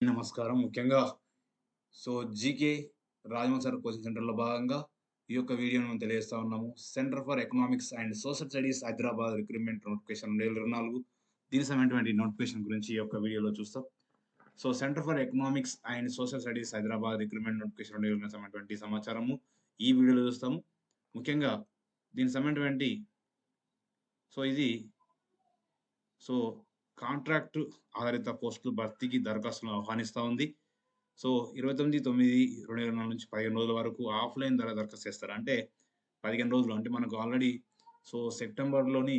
నమస్కారం. ముఖ్యంగా so, GK Rajamouli sir coaching సెంటర్‌లో భాగంగా ఈ యొక్క వీడియోను మనం తెలియజేస్తా ఉన్నాము. Centre for economics and social studies Hyderabad recruitment notification 2024 దీనికి సంబంధించిన నోటిఫికేషన్ గురించి ఈ యొక్క వీడియోలో చూస్తాం. So, centre for economics and social studies Hyderabad recruitment notification 2024 సంబంధించినటువంటి సమాచారము ఈ వీడియోలో చూస్తాము. ముఖ్యంగా దీనికి సంబంధించినటువంటి సో, ఇది సో, కాంట్రాక్ట్ ఆధారిత పోస్టులు భర్తీకి దరఖాస్తులను ఆహ్వానిస్తూ ఉంది. సో, 29/9/2024 నుంచి 15 రోజుల వరకు ఆఫ్‌లైన్ ద్వారా దరఖాస్తు చేస్తారు. అంటే 15 రోజులు అంటే మనకు ఆల్రెడీ సో, సెప్టెంబర్‌లోని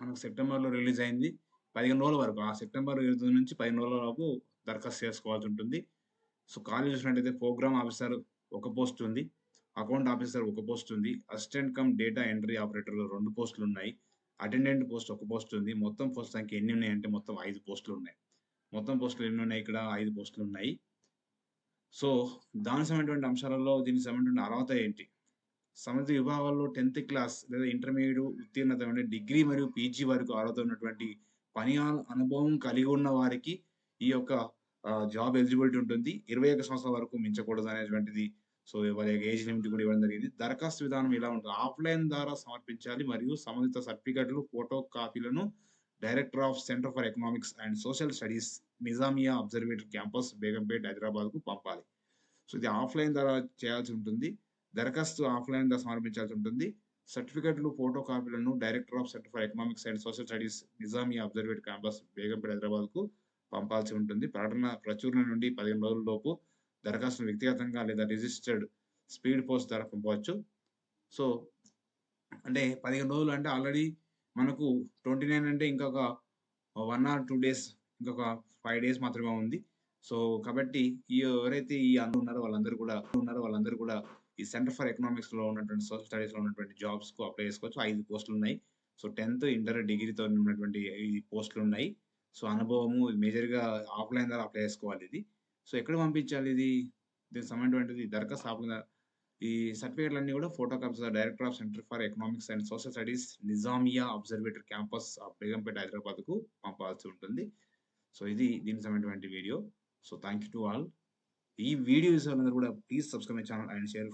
మనకు సెప్టెంబర్‌లో రిలీజ్ అయింది. 15 రోజుల వరకు ఆ సెప్టెంబర్ 29 నుంచి 15 రోజుల వరకు దరఖాస్తు చేసుకోవాల్సి ఉంటుంది. సో, కాలేజ్ చూసినట్టయితే ప్రోగ్రామ్ ఆఫీసర్ ఒక పోస్ట్ ఉంది. అకౌంట్ ఆఫీసర్ ఒక పోస్ట్ ఉంది. అసిస్టెంట్ కమ్ డేటా ఎంట్రీ ఆపరేటర్లు రెండు పోస్టులు ఉన్నాయి. అటెండెంట్ పోస్ట్ ఒక పోస్ట్ ఉంది. మొత్తం పోస్ట్ సంఖ్య ఎన్ని ఉన్నాయంటే మొత్తం ఐదు పోస్టులు ఉన్నాయి. మొత్తం పోస్టులు ఎన్ని ఉన్నాయి ఇక్కడ ఐదు పోస్టులు ఉన్నాయి. సో, దానికి సంబంధించిన అంశాలలో దీనికి సంబంధించిన అర్హత ఏంటి? సంబంధిత విభాగాల్లో 10థ్ క్లాస్ లేదా ఇంటర్మీడియట్ ఉత్తీర్ణత అంటే డిగ్రీ మరియు పీజీ వరకు అర్హత ఉన్నటువంటి పని అనుభవం కలిగి ఉన్న వారికి ఈ యొక్క జాబ్ ఎలిజిబిలిటీ ఉంటుంది. 21 సంవత్సరాల వరకు మించకూడదు అనేటువంటిది సో, వాళ్ళ యొక్క ఏజ్ లిమిట్ కూడా ఇవ్వడం జరిగింది. దరఖాస్తు విధానం ఇలా ఉంటుంది. ఆఫ్‌లైన్ ద్వారా సమర్పించాలి మరియు సంబంధిత సర్టిఫికెట్లు ఫోటో కాపీలను director of centre for economics and social studies Nizamia observatory campus Begumpet హైదరాబాద్‌కు పంపాలి. సో, ఇది ఆఫ్‌లైన్ ద్వారా చేయాల్సి ఉంటుంది. దరఖాస్తు ఆఫ్‌లైన్ ద్వారా సమర్పించాల్సి ఉంటుంది. సర్టిఫికెట్లు ఫోటో కాపీలను director of centre for economics and social studies Nizamia observatory campus Begumpet హైదరాబాద్‌కు పంపాల్సి ఉంటుంది. ప్రకటన ప్రచురణ నుండి 15 రోజుల లోపు దరఖాస్తును వ్యక్తిగతంగా లేదా రిజిస్టర్డ్ స్పీడ్ పోస్ట్ ద్వారా పంపవచ్చు. సో, అంటే 15 రోజులు అంటే ఆల్రెడీ మనకు 29 అంటే ఇంకొక వన్ ఆర్ టూ డేస్ ఇంకొక ఫైవ్ డేస్ మాత్రమే ఉంది. సో, కాబట్టి ఈ ఎవరైతే ఈ అందరూ ఉన్నారో వాళ్ళందరూ కూడా ఉన్నారో వాళ్ళందరూ కూడా ఈ సెంటర్ ఫర్ ఎకనామిక్స్‌లో ఉన్నటువంటి సోషల్ స్టడీస్‌లో ఉన్నటువంటి జాబ్స్‌కు అప్లై చేసుకోవచ్చు. ఐదు పోస్టులు ఉన్నాయి. సో, 10థ్, ఇంటర్, డిగ్రీతో ఉన్నటువంటి ఈ పోస్టులు ఉన్నాయి. సో, అనుభవము మేజర్‌గా ఆఫ్‌లైన్ ద్వారా అప్లై చేసుకోవాలి ఇది. సో, ఎక్కడ పంపించాలి ఇది? దీనికి సంబంధించినటువంటిది దరఖాస్తు ఆఫ్‌లైన్ ఈ సర్టిఫికేట్‌లన్నీ కూడా photo copies director of centre for economics and social studies Nizamia observatory campus of హైదరాబాద్‌కు పంపాల్సి ఉంటుంది. సో, ఇది దీనికి సంబంధించినటువంటి video. So, thank you to all. ఈ వీడియో చూసే వాళ్ళందరూ కూడా please subscribe my channel and share